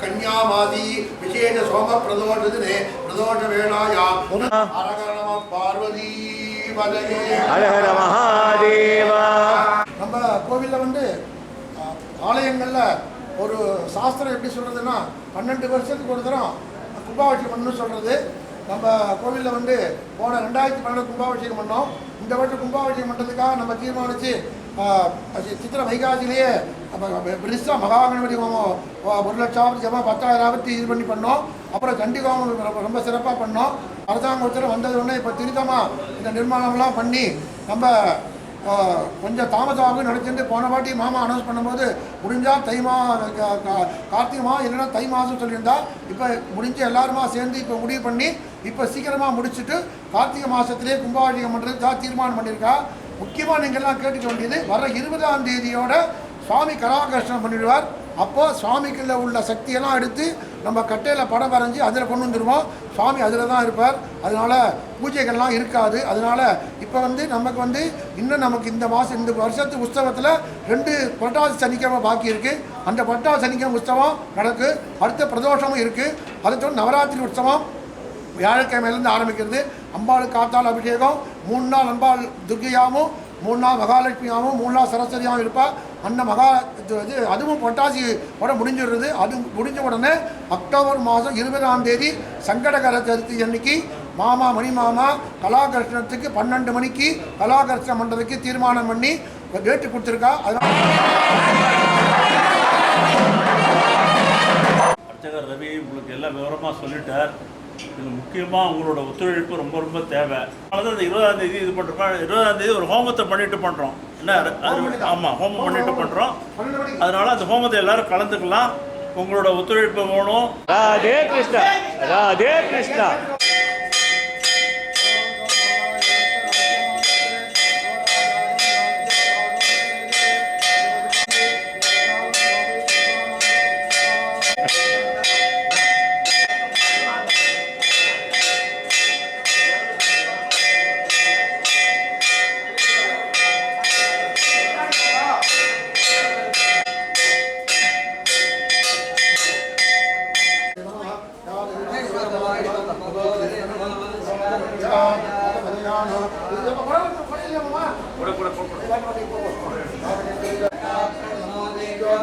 கன்யாமாதி விசேஷ சோம பிரதோஷதினே பிரதோஷ வேளாயாம் அரகர நம பார்வதி ஹரஹர மகாதேவா. நம்ம கோவிலில் வந்து ஆலயங்கள்ல ஒரு சாஸ்திரம் எப்படி சொல்றதுன்னா பன்னெண்டு வருஷத்துக்கு ஒரு தரம் கும்பாபிஷேகம் பண்ணணும்னு சொல்றது. நம்ம கோவிலில் வந்து போன ரெண்டாயிரத்தி பன்னெண்டு கும்பாபிஷேகம் பண்ணோம். இந்த வருஷம் கும்பாபிஷேகம் பண்ணுறதுக்காக நம்ம தீர்மானித்து சித்திர வைகாசிலேயே பெருசாக மகாகணபதி ஹோமம் ஒரு லட்சம் ஜமா பத்தாயிரம் இது பண்ணி பண்ணோம். அப்புறம் சண்டி ஹோமம் ரொம்ப- ரொம்ப சிறப்பாக பண்ணோம். அரசாங்கத்தில் வந்தது உடனே இப்போ திருத்தமாக இந்த நிர்மாணம்லாம் பண்ணி நம்ம கொஞ்சம் தாமதமாக நினச்சிட்டு போன வாட்டி மாமா அனௌன்ஸ் பண்ணும்போது முடிஞ்சால் தை மா கார்த்திகை மா இல்லைன்னா தை மாதம் சொல்லியிருந்தா. இப்போ முடிஞ்சு எல்லாருமா சேர்ந்து இப்போ முடிவு பண்ணி இப்போ சீக்கிரமாக முடிச்சுட்டு கார்த்திகை மாதத்திலே கும்பாபிஷேகம் பண்ணுறதுக்காக தீர்மானம் பண்ணியிருக்கா. முக்கியமாக நீங்கள்லாம் கேட்டுக்க வேண்டியது வர இருபதாம் தேதியோட சுவாமி கராகர்ஷனம் பண்ணிடுவார். அப்போ சுவாமிக்குள்ள உள்ள சக்தியெல்லாம் எடுத்து நம்ம கட்டையில் படம் வரைஞ்சி அதில் கொண்டு வந்துடுவோம் சுவாமி அதில் தான் இருப்பார். அதனால் பூஜைகள்லாம் இருக்காது. அதனால இப்போ வந்து நமக்கு வந்து இன்னும் நமக்கு இந்த மாதம் இந்த வருஷத்து உற்சவத்தில் ரெண்டு புரட்டாசி சனிக்கிழமை பாக்கி இருக்குது அந்த புரட்டாசி சனிக்கிழமை உற்சவம் நடக்கு. அடுத்த பிரதோஷமும் இருக்குது அடுத்த நவராத்திரி உற்சவம் வியாழக்கிழமையிலேருந்து ஆரம்பிக்கிறது. அம்பாள் காத்தால் அபிஷேகம் மூணு நாள் அம்பாள் துர்கையாவும் மூணு நாள் மகாலட்சுமியாகவும் மூணு நாள் சரஸ்வதியாகவும் இருப்பாள் அந்த மகா இது இது அதுவும் பொட்டாசி உட முடிஞ்சிடுறது. அது முடிஞ்ச உடனே அக்டோபர் மாதம் இருபதாம் தேதி சங்கடகர சதுர்த்தி அன்னைக்கு மாமா மணி மாமா கலாகர்ஷணத்துக்கு பன்னெண்டு மணிக்கு கலாகர்ஷணம் பண்ணுறதுக்கு தீர்மானம் பண்ணி டேட்டு கொடுத்துருக்கா. அதனால் அர்ச்சகர் ரவி உங்களுக்கு எல்லாம் விவரமாக சொல்லிட்டார். இது முக்கியமாக உங்களோட ஒத்துழைப்பு ரொம்ப ரொம்ப தேவை. அதனால இந்த இருபதாம் தேதி இது பண்ணுறோம் இருபதாம் தேதி ஒரு ஹோமத்தை பண்ணிட்டு பண்ணுறோம் என்ன அது ஆமாம் ஹோமம் பண்ணிட்டு பண்ணுறோம் அதனால அந்த ஹோமத்தை எல்லாரும் கலந்துக்கலாம். உங்களோட ஒத்துழைப்பு வேணும். ராதே கிருஷ்ணா ராதே கிருஷ்ணா. உபாக்கியாமுதே நமோ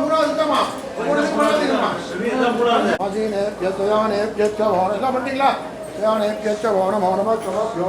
மூணாவது பண்ணாதீங்கம்மா ஆசீனேபியஸ்தயானேபியஸ்த ஓணம் எல்லாம் பண்ணிட்டீங்களா ஓணம் ஓணமா சமஸ்யோ